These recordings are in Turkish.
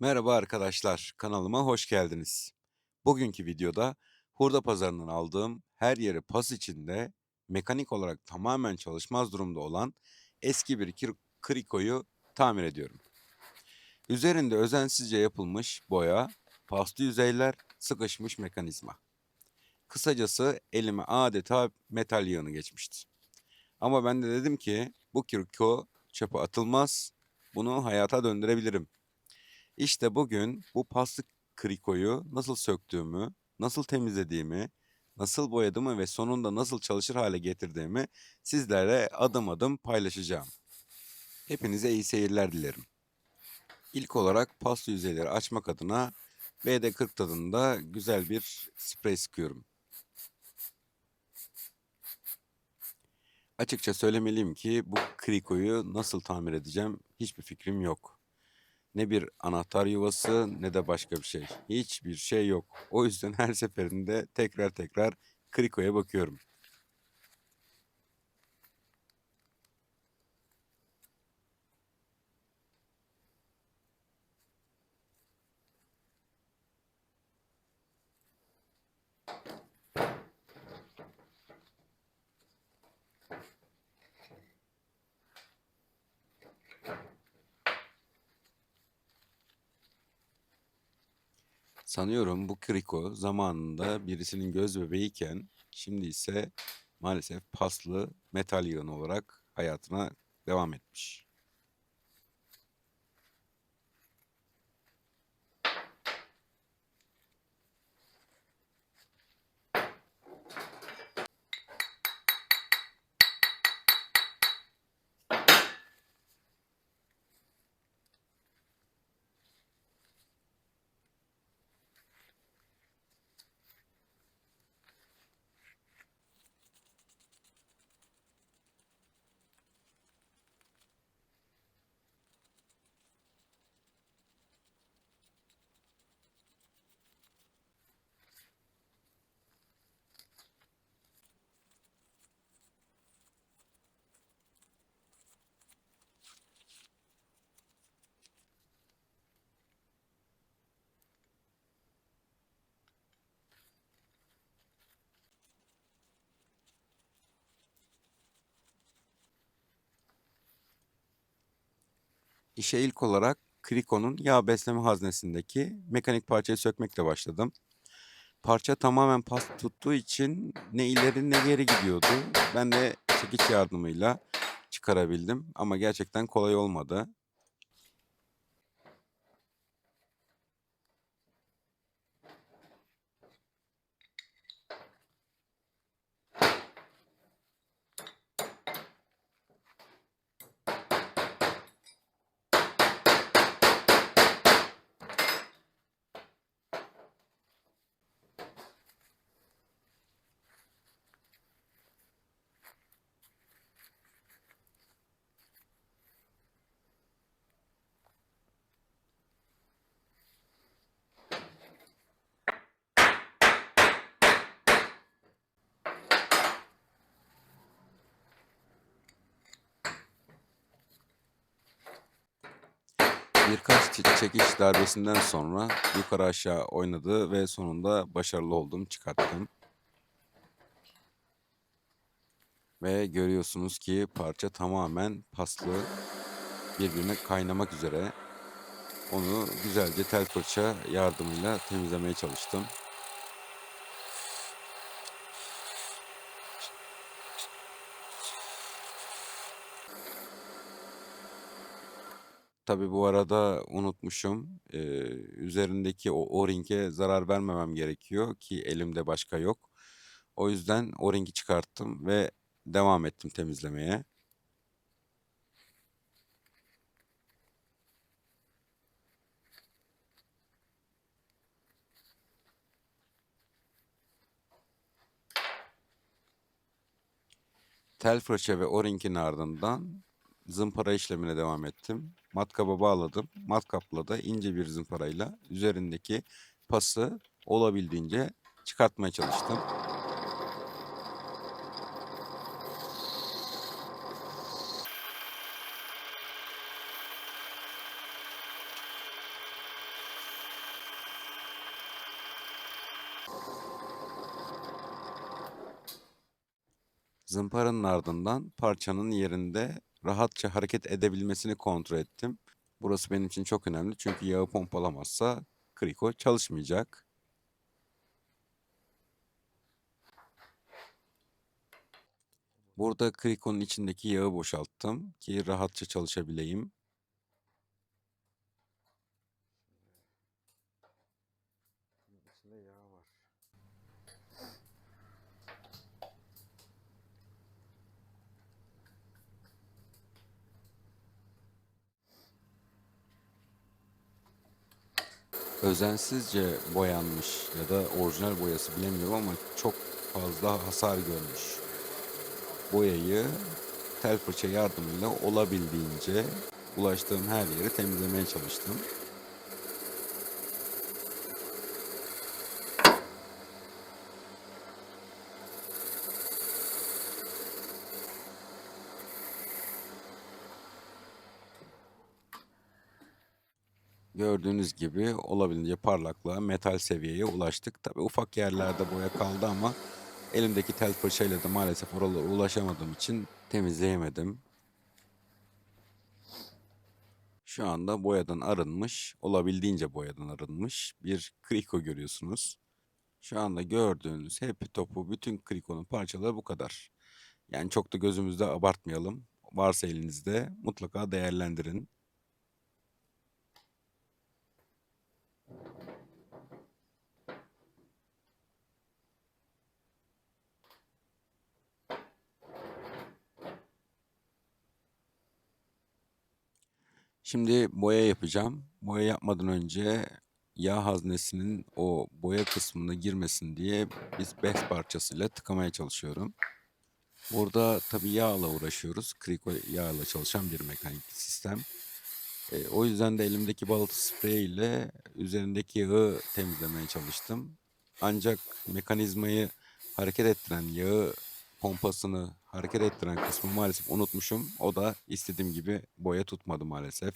Merhaba arkadaşlar, kanalıma hoş geldiniz. Bugünkü videoda hurda pazarından aldığım her yeri pas içinde mekanik olarak tamamen çalışmaz durumda olan eski bir krikoyu tamir ediyorum. Üzerinde özensizce yapılmış boya, paslı yüzeyler, sıkışmış mekanizma. Kısacası elime adeta metal yığını geçmişti. Ama ben de dedim ki bu kirko çöpe atılmaz, bunu hayata döndürebilirim. İşte bugün bu paslı krikoyu nasıl söktüğümü, nasıl temizlediğimi, nasıl boyadığımı ve sonunda nasıl çalışır hale getirdiğimi sizlere adım adım paylaşacağım. Hepinize iyi seyirler dilerim. İlk olarak paslı yüzeyleri açmak adına BD40 tadında güzel bir sprey sıkıyorum. Açıkça söylemeliyim ki bu krikoyu nasıl tamir edeceğim hiçbir fikrim yok. Ne bir anahtar yuvası ne de başka bir şey. Hiçbir şey yok. O yüzden her seferinde tekrar tekrar krikoya bakıyorum. Sanıyorum bu kriko zamanında birisinin göz bebeğiyken şimdi ise maalesef paslı metal yığın olarak hayatına devam etmiş. İşe ilk olarak Kriko'nun yağ besleme haznesindeki mekanik parçayı sökmekle başladım. Parça tamamen pas tuttuğu için ne ileri ne geri gidiyordu. Ben de çekiç yardımıyla çıkarabildim ama gerçekten kolay olmadı. Birkaç çe- çekiş darbesinden sonra yukarı aşağı oynadı ve sonunda başarılı oldum, çıkarttım. Ve görüyorsunuz ki parça tamamen paslı, birbirine kaynamak üzere. Onu güzelce tel fırça yardımıyla temizlemeye çalıştım. Tabii bu arada unutmuşum. Ee, üzerindeki o o-ring'e zarar vermemem gerekiyor ki elimde başka yok. O yüzden o-ring'i çıkarttım ve devam ettim temizlemeye. Tel fırça ve o-ring'in ardından zımpara işlemine devam ettim. Matkaba bağladım. Matkapla da ince bir zımparayla üzerindeki pası olabildiğince çıkartmaya çalıştım. Zımparanın ardından parçanın yerinde rahatça hareket edebilmesini kontrol ettim. Burası benim için çok önemli çünkü yağı pompalamazsa kriko çalışmayacak. Burada krikonun içindeki yağı boşalttım ki rahatça çalışabileyim. Özensizce boyanmış ya da orijinal boyası bilemiyorum ama çok fazla hasar görmüş. Boyayı tel fırça yardımıyla olabildiğince ulaştığım her yeri temizlemeye çalıştım. Gördüğünüz gibi olabildiğince parlaklığa, metal seviyeye ulaştık. Tabii ufak yerlerde boya kaldı ama elimdeki tel fırçayla da maalesef oralara ulaşamadığım için temizleyemedim. Şu anda boyadan arınmış, olabildiğince boyadan arınmış bir kriko görüyorsunuz. Şu anda gördüğünüz hepi topu bütün krikonun parçaları bu kadar. Yani çok da gözümüzde abartmayalım. Varsa elinizde mutlaka değerlendirin. Şimdi boya yapacağım. Boya yapmadan önce yağ haznesinin o boya kısmına girmesin diye biz bez parçasıyla tıkamaya çalışıyorum. Burada tabii yağla uğraşıyoruz. Kriko yağla çalışan bir mekanik sistem. E, o yüzden de elimdeki balıtı sprey ile üzerindeki yağı temizlemeye çalıştım. Ancak mekanizmayı hareket ettiren yağı pompasını hareket ettiren kısmı maalesef unutmuşum. O da istediğim gibi boya tutmadı maalesef.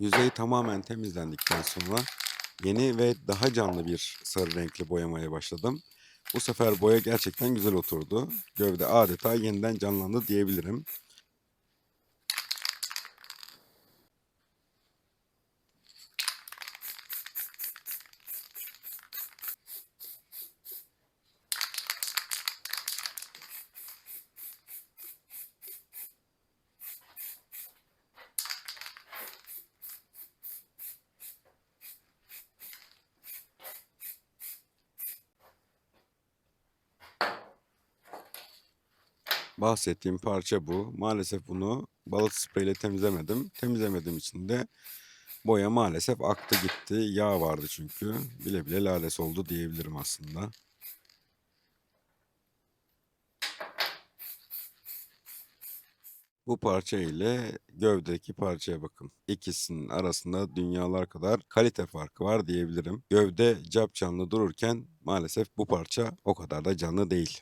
Yüzey tamamen temizlendikten sonra yeni ve daha canlı bir sarı renkli boyamaya başladım. Bu sefer boya gerçekten güzel oturdu. Gövde adeta yeniden canlandı diyebilirim. Bahsettiğim parça bu. Maalesef bunu balık spreyle temizlemedim. Temizlemediğim için de boya maalesef aktı gitti. Yağ vardı çünkü. Bile bile lales oldu diyebilirim aslında. Bu parça ile gövdeki parçaya bakın. İkisinin arasında dünyalar kadar kalite farkı var diyebilirim. Gövde cap canlı dururken maalesef bu parça o kadar da canlı değil.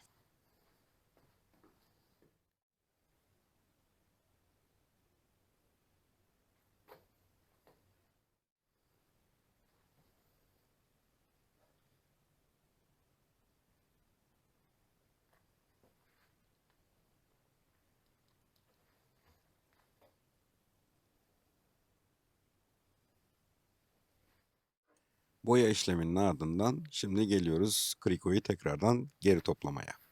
Boya işleminin ardından şimdi geliyoruz krikoyu tekrardan geri toplamaya.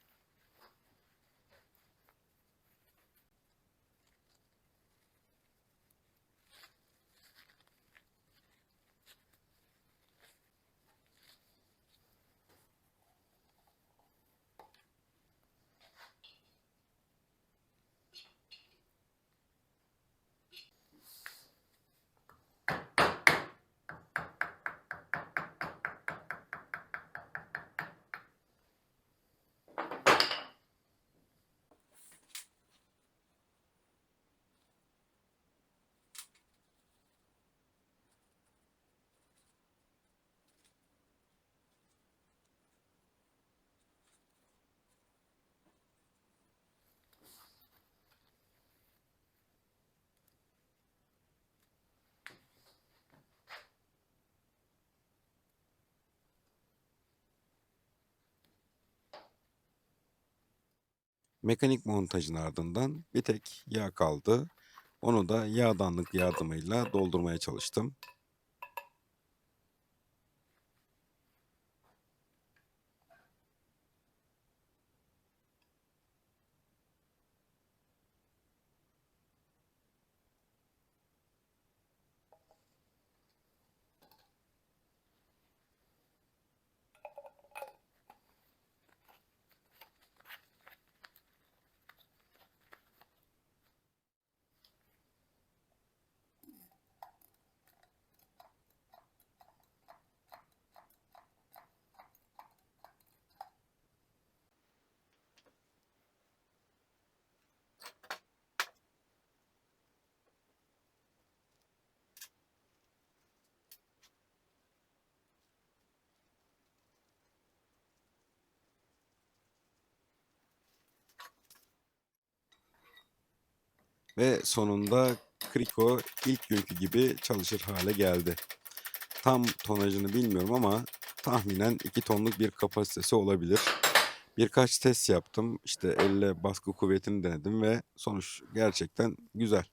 Mekanik montajın ardından bir tek yağ kaldı. Onu da yağdanlık yardımıyla doldurmaya çalıştım. Ve sonunda Kriko ilk günkü gibi çalışır hale geldi. Tam tonajını bilmiyorum ama tahminen 2 tonluk bir kapasitesi olabilir. Birkaç test yaptım. İşte elle baskı kuvvetini denedim ve sonuç gerçekten güzel.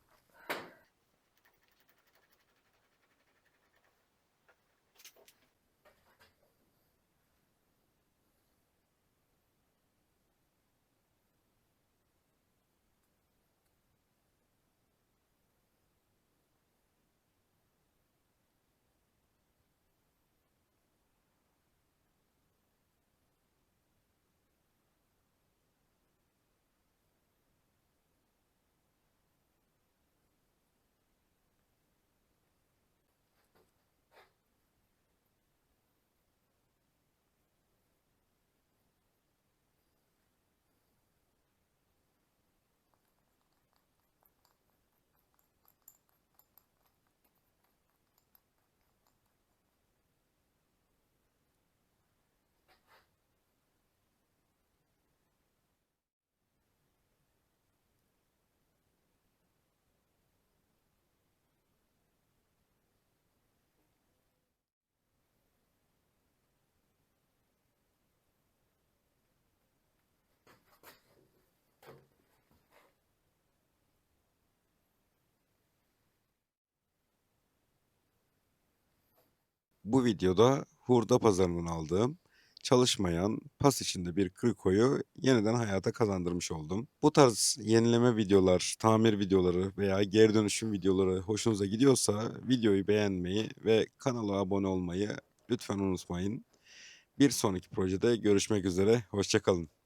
Bu videoda hurda pazarından aldığım çalışmayan pas içinde bir krikoyu yeniden hayata kazandırmış oldum. Bu tarz yenileme videolar, tamir videoları veya geri dönüşüm videoları hoşunuza gidiyorsa videoyu beğenmeyi ve kanala abone olmayı lütfen unutmayın. Bir sonraki projede görüşmek üzere, hoşçakalın.